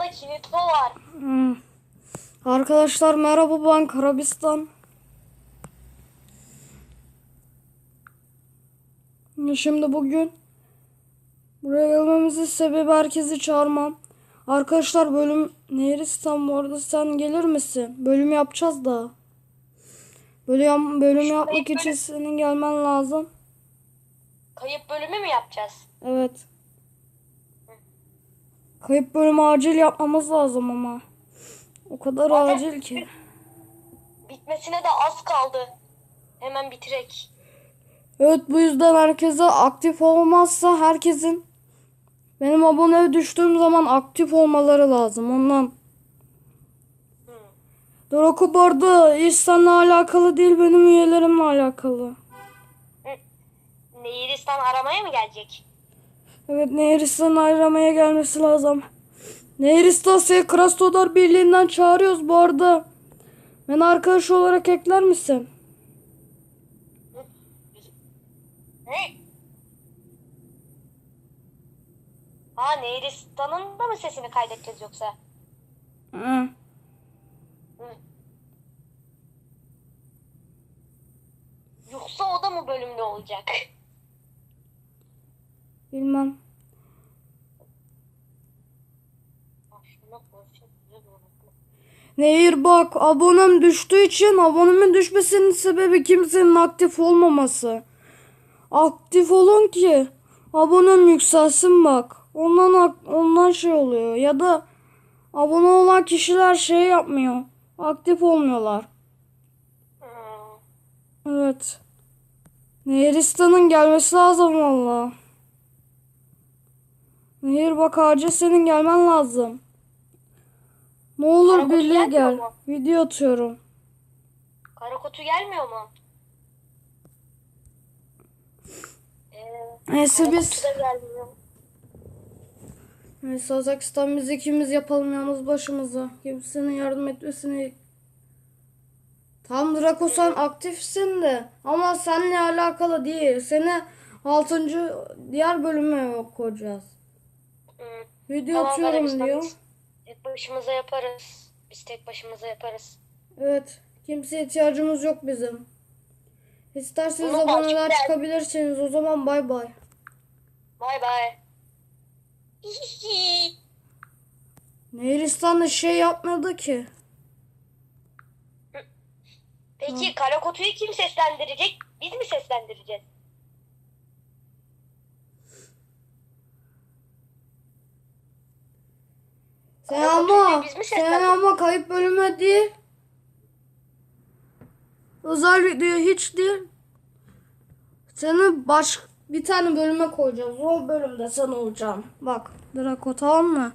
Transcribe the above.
Yanımda Kinito var. Hmm. Arkadaşlar merhaba ben Karabistan. Şimdi bugün buraya gelmemizin sebebi herkesi çağırmam. Arkadaşlar bölüm Nehristan bu arada sen gelir misin? Bölüm yapacağız da. Bölüm, bölüm yapmak için senin gelmen lazım. Kayıp bölümü mü yapacağız? Evet. Kayıp bölümü acil yapmamız lazım ama. O kadar Zaten- acil ki. Bitmesine de az kaldı. Hemen bitirek. Evet bu yüzden herkese aktif olmazsa herkesin benim abone düştüğüm zaman aktif olmaları lazım ondan. Hı. Doroko bu arada iş seninle alakalı değil benim üyelerimle alakalı. Nehiristan aramaya mı gelecek? Evet Nehristan aramaya gelmesi lazım. Nehristan seni Krasnodar Birliği'nden çağırıyoruz bu arada. Beni arkadaş olarak ekler misin? Ne? Ha Nehiristan'ın da mı sesini kaydedeceğiz yoksa? Hı. Hı. Yoksa o da mı bölümde olacak? Bilmem. Nehir bak abonem düştüğü için abonemin düşmesinin sebebi kimsenin aktif olmaması. Aktif olun ki abonem yükselsin bak. Ondan ondan şey oluyor ya da abone olan kişiler şey yapmıyor. Aktif olmuyorlar. Hmm. Evet. Nehiristan'ın gelmesi lazım valla. Nehir bak acil senin gelmen lazım. Ne olur Karakotu birliğe gel. mu? Video atıyorum. Karakotu gelmiyor mu? Ee, Neyse biz. Neyse Kazakistan biz ikimiz yapalım yalnız başımıza. Kimsenin yardım etmesini Tam Draco sen aktifsin de ama seninle alakalı değil. Seni 6. diğer bölüme koyacağız. Video Tamam, atıyorum diyor. Tek başımıza yaparız. Biz tek başımıza yaparız. Evet. Kimseye ihtiyacımız yok bizim. İsterseniz Bunu aboneler takipler. çıkabilirsiniz. O zaman bay bay. Bay bay. Nehristan da şey yapmadı ki. Peki Karakotu'yu kim seslendirecek? Biz mi seslendireceğiz? Sen ama, biz mi sen ama kayıp bölüme değil. Özel video hiç değil. Seni baş bir tane bölüme koyacağız. O bölümde sen olacaksın. Bak Draco tamam mı?